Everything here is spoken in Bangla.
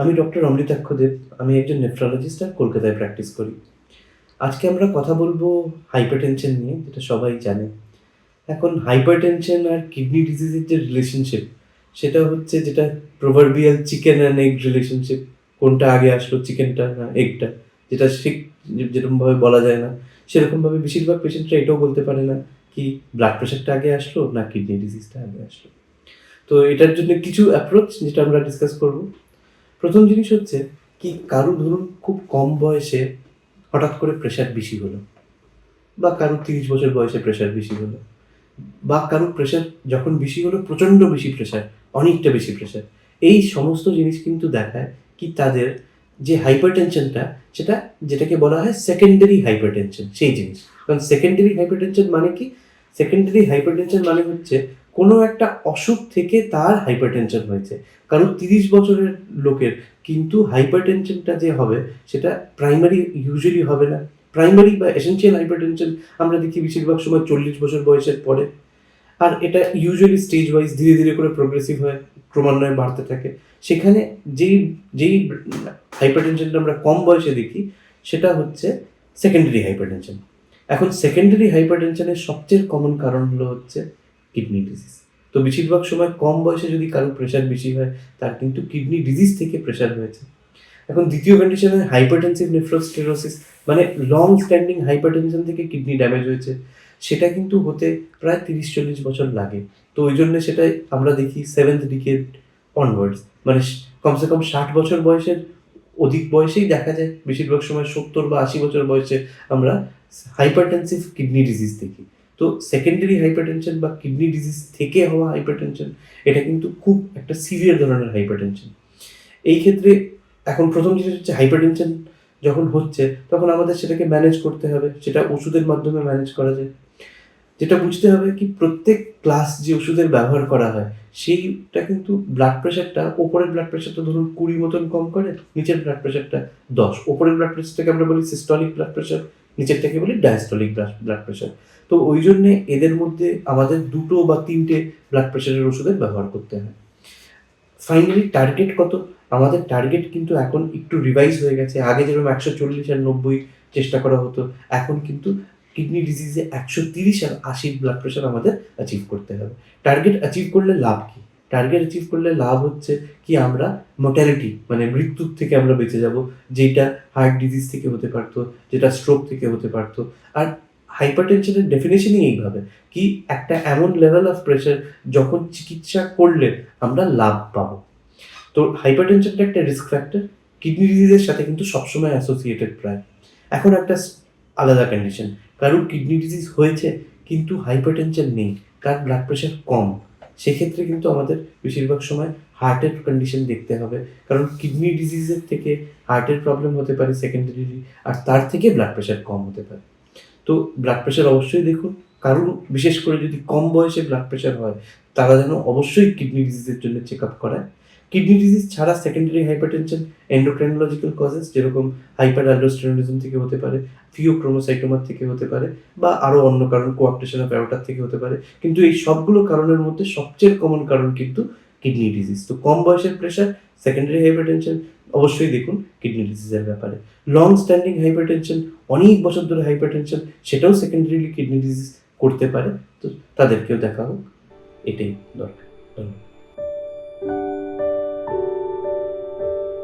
আমি ডক্টর অমৃতাক্ষ দেব, আমি একজন নেফ্রোলজিস্ট আর কলকাতায় প্র্যাকটিস করি। আজকে আমরা কথা বলব হাইপারটেনশন নিয়ে, যেটা সবাই জানে। এখন হাইপারটেনশন আর কিডনি ডিজিজের যে রিলেশনশিপ সেটা হচ্ছে যেটা proverbial chicken and egg relationship কোনটা আগে আসলো চিকেনটা না এগটা যেটা ঠিক যেরকমভাবে বলা যায় না। সেরকমভাবে বেশিরভাগ পেশেন্টরা এটাও বলতে পারে না কি ব্লাড প্রেশারটা আগে আসলো না কিডনি ডিজিজটা আগে আসলো। তো এটার জন্য কিছু অ্যাপ্রোচ যেটা আমরা ডিসকাস করব। প্রথম জিনিস হচ্ছে কি কারও ধরুন খুব কম বয়সে হঠাৎ করে প্রেশার বেশি হলো, বা কারও তিরিশ বছর বয়সে প্রেশার বেশি হলো, বা কারও প্রেশার যখন বেশি হলো, প্রচণ্ড বেশি প্রেশার অনেকটা বেশি প্রেশার এই সমস্ত জিনিস কিন্তু দেখায় কি তাদের যে হাইপারটেনশনটা সেটা যেটাকে বলা হয় সেকেন্ডারি হাইপারটেনশন সেই জিনিস। কারণ সেকেন্ডারি হাইপারটেনশন মানে কি? সেকেন্ডারি হাইপারটেনশন মানে হচ্ছে কোনো একটা অসুখ থেকে তার হাইপারটেনশন হয়েছে। কারণ তিরিশ বছরের লোকের কিন্তু হাইপারটেনশনটা যে হবে, সেটা প্রাইমারি ইউজুয়ালি হবে না। প্রাইমারি বা এসেন্সিয়াল হাইপারটেনশন আমরা দেখি বেশিরভাগ সময় চল্লিশ বছর বয়সের পরে। আর এটা ইউজুয়ালি স্টেজ ওয়াইজ ধীরে ধীরে করে প্রোগ্রেসিভ হয়, ক্রমান্বয়ে বাড়তে থাকে। সেখানে যেই যেই হাইপারটেনশনটা আমরা কম বয়সে দেখি, সেটা হচ্ছে সেকেন্ডারি হাইপারটেনশন এখন সেকেন্ডারি হাইপারটেনশনের সবচেয়ে কমন কারণ হলো হচ্ছে কিডনি ডিজিজ তো বেশিরভাগ সময় কম বয়সে যদি কারও প্রেশার বেশি হয়, তার কিন্তু কিডনি ডিজিজ থেকে প্রেশার হয়েছে। এখন দ্বিতীয় কন্ডিশনে হাইপারটেনসিভ নেফ্রোস্টেরোসিস মানে লং স্ট্যান্ডিং হাইপারটেনশন থেকে কিডনি ড্যামেজ হয়েছে। সেটা কিন্তু হতে প্রায় তিরিশ চল্লিশ বছর লাগে। তো ওই জন্য সেটাই আমরা দেখি সেভেন্থ ডিকেড অনওয়ার্ডস মানে কমসে কম ষাট বছর বয়সের অধিক বয়সেই দেখা যায়। বেশিরভাগ সময় সত্তর বা আশি বছর বয়সে আমরা হাইপারটেনসিভ কিডনি ডিজিজ দেখি। তো সেকেন্ডারি হাইপারটেনশন বা কিডনি ডিজিজ থেকে হওয়া হাইপারটেনশন এটা কিন্তু খুব একটা সিভিয়ার ধরনের হাইপারটেনশন এই ক্ষেত্রে এখন প্রথম জিনিস হচ্ছে হাইপারটেনশন যখন হচ্ছে, তখন আমাদের সেটাকে ম্যানেজ করতে হবে, সেটা ওষুধের মাধ্যমে ম্যানেজ করা যায়। যেটা বুঝতে হবে কি প্রত্যেক ক্লাস যে ওষুধের ব্যবহার করা হয়, সেইটা কিন্তু ব্লাড প্রেশারটা ওপরের ব্লাড প্রেশারটা ধরুন কুড়ি মতন কম করে, নিচের ব্লাড প্রেশারটা দশ। ওপরের ব্লাড প্রেশারটাকে আমরা বলি সিস্টলিক ব্লাড প্রেশার নিচেরটাকে বলি ডায়াস্টলিক ব্লাড প্রেশার তো ওই জন্যে এদের মধ্যে আমাদের দুটো বা তিনটে ব্লাড প্রেশারের ওষুধের ব্যবহার করতে হয়। ফাইনালি টার্গেট কত? আমাদের টার্গেট কিন্তু এখন একটু রিভাইজ হয়ে গেছে। আগে যেরকম একশো চল্লিশ আর নব্বই চেষ্টা করা হতো, এখন কিন্তু কিডনি ডিজিজে একশো তিরিশ আর আশির ব্লাড প্রেশার আমাদের অ্যাচিভ করতে হবে। টার্গেট অ্যাচিভ করলে লাভ কি? টার্গেট অ্যাচিভ করলে লাভ হচ্ছে কি আমরা মোর্টালিটি মানে মৃত্যুর থেকে আমরা বেঁচে যাব, যেটা হার্ট ডিজিজ থেকে হতে পারতো, যেটা স্ট্রোক থেকে হতে পারতো। আর হাইপারটেনশনের ডেফিনেশনই এইভাবে, কি একটা এমন লেভেল অফ প্রেশার যখন চিকিৎসা করলে আমরা লাভ পাবো। তো হাইপারটেনশনটা একটা রিস্ক ফ্যাক্টর কিডনি ডিজিজের সাথে কিন্তু সবসময় অ্যাসোসিয়েটেড প্রায়। এখন একটা আলাদা কন্ডিশন কারোর কিডনি ডিজিজ হয়েছে, কিন্তু হাইপারটেনশন নেই কার ব্লাড প্রেশার কম। সেক্ষেত্রে কিন্তু আমাদের বেশিরভাগ সময় হার্টের কন্ডিশন দেখতে হবে। কারণ কিডনি ডিজিজের থেকে হার্টের প্রবলেম হতে পারে সেকেন্ডারি আর তার থেকে ব্লাড প্রেশার কম হতে পারে। তো ব্লাড প্রেশার অবশ্যই দেখুন, কারণ বিশেষ করে যদি কম বয়সে ব্লাড প্রেশার হয়, তারা যেন অবশ্যই কিডনি ডিজিজের জন্য চেক আপ করায়। কিডনি ডিজিজ ছাড়া সেকেন্ডারি হাইপারটেনশন এন্ডোক্রাইনোলজিক্যাল কজেস যেরকম হাইপার অ্যালডোস্টেরনিজম থেকে হতে পারে ফিওক্রোমোসাইটোমার থেকে হতে পারে, বা আরও অন্য কারণ কোয়াপটেশন অফ অ্যারোটার থেকে হতে পারে। কিন্তু এই সবগুলো কারণের মধ্যে সবচেয়ে কমন কারণ কিন্তু কিডনি ডিজিজ তো কম বয়সের প্রেশার সেকেন্ডারি হাইপারটেনশন অবশ্যই দেখুন কিডনি ডিজিজের ব্যাপারে। লং স্ট্যান্ডিং হাইপারটেনশন অনেক বছর ধরে হাইপারটেনশন সেটাও সেকেন্ডারিলি কিডনি ডিজিজ করতে পারে। তো তাদেরকেও দেখা হোক। এটাই দরকার। ধন্যবাদ।